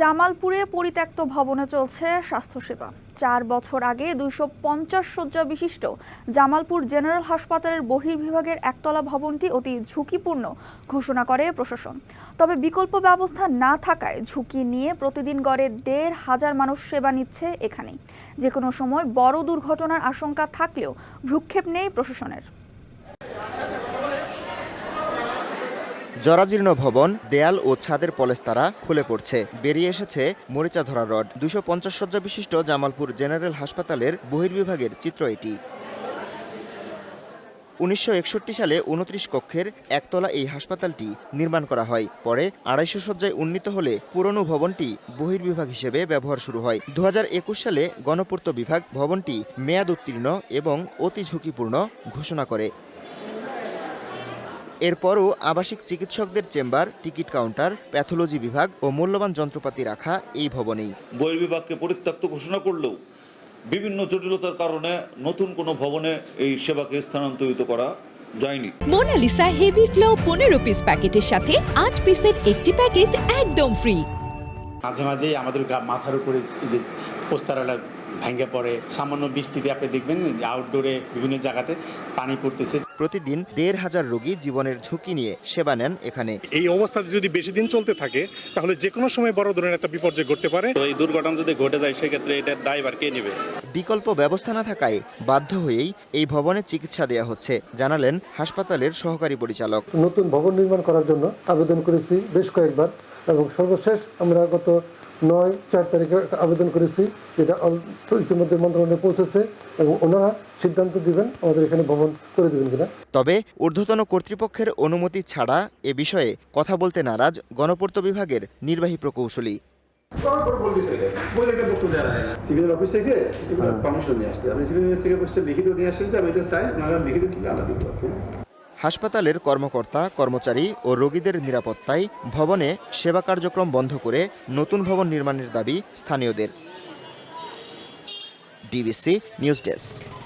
জামালপুরে পরিত্যক্ত ভবনে চলছে স্বাস্থ্যসেবা। চার বছর আগে দুইশো পঞ্চাশ শয্যা বিশিষ্ট জামালপুর জেনারেল হাসপাতালের বহির্বিভাগের একতলা ভবনটি অতি ঝুঁকিপূর্ণ ঘোষণা করে প্রশাসন। তবে বিকল্প ব্যবস্থা না থাকায় ঝুঁকি নিয়ে প্রতিদিন গড়ে দেড় হাজার মানুষ সেবা নিচ্ছে এখানে যে কোনো সময় বড় দুর্ঘটনার আশঙ্কা থাকলেও ভ্রুক্ষেপ নেই প্রশাসনের। জরাজীর্ণ ভবন, দেয়াল ও ছাদের পলেস্তারা খুলে পড়ছে। বেরিয়ে এসেছে মরিচা ধরা রড। দুশো পঞ্চাশ শয্যা বিশিষ্ট জামালপুর জেনারেল হাসপাতালের বহির্বিভাগের চিত্র এটি। উনিশশো একষট্টি সালে উনত্রিশ কক্ষের একতলা এই হাসপাতালটি নির্মাণ করা হয়। পরে আড়াইশো শয্যায় উন্নীত হলে পুরনো ভবনটি বহির্বিভাগ হিসেবে ব্যবহার শুরু হয়। দু হাজার একুশ সালে গণপূর্ত বিভাগ ভবনটি মেয়াদ উত্তীর্ণ এবং অতি ঝুঁকিপূর্ণ ঘোষণা করে। এরপরও আবাসিক চিকিৎসকদের চেম্বার টিকিট কাউন্টার প্যাথোলজি বিভাগ ও মূল্যবান যন্ত্রপাতি রাখা এই ভবনেই। বহির্বিভাগকে পরিত্যক্ত ঘোষণা করলেও বিভিন্ন জটিলতার কারণে নতুন কোনো ভবনে এই সেবাকে স্থানান্তরিত করা যায়নি। মোনালিসা হেভি ফ্লো পনেরো পিস প্যাকেটের সাথে আট পিসের একটি প্যাকেট একদম ফ্রি মাঝে মাঝেই আমাদের মাথার উপরে যে পোস্তারালা ভেঙে পড়ে। সামান্য বৃষ্টিতে আপনি দেখবেন আউটডোরে বিভিন্ন জায়গাতে পানি পড়তেছে। প্রতিদিন দেড় হাজার রোগী জীবনের ঝুঁকি নিয়ে সেবা নেন এখানে। এই অবস্থা যদি বেশি দিন চলতে থাকে তাহলে যে কোনো সময় বড় ধরনের একটা বিপর্যয় ঘটতে পারে। তো এই দুর্ঘটনা যদি ঘটে যায় সেক্ষেত্রে এটার দায়ভার কে নেবে? বিকল্প ব্যবস্থা না থাকায় বাধ্য হয়েই এই ভবনে চিকিৎসা দেওয়া হচ্ছে জানালেন হাসপাতালের সহকারী পরিচালক। নতুন ভবন নির্মাণ করার জন্য আবেদন করেছি বেশ কয়েকবার এবং সর্বশেষ আমরা গত নয় চার তারিখে আবেদন করেছি। যেটা ইতিমধ্যে মন্ত্রণালয়ে পৌঁছেছে এবং ওনারা সিদ্ধান্ত দিবেন আমাদের এখানে ভবন করে দেবেন কিনা। তবে ঊর্ধ্বতন কর্তৃপক্ষের অনুমতি ছাড়া এ বিষয়ে কথা বলতে নারাজ গণপূর্ত বিভাগের নির্বাহী প্রকৌশলী। সিভিল অফিস থেকে পারমিশন নিয়ে আসতে। আপনি সিভিল থেকে লিখিত নিয়ে আসেন যে আমি এটা চাই লিখিত দিলে আমরা দিব। হাসপাতালের কর্মকর্তা, কর্মচারী ও রোগীদের নিরাপত্তায় ভবনে সেবা কার্যক্রম বন্ধ করে নতুন ভবন নির্মাণের দাবি স্থানীয়দের। DBC news desk.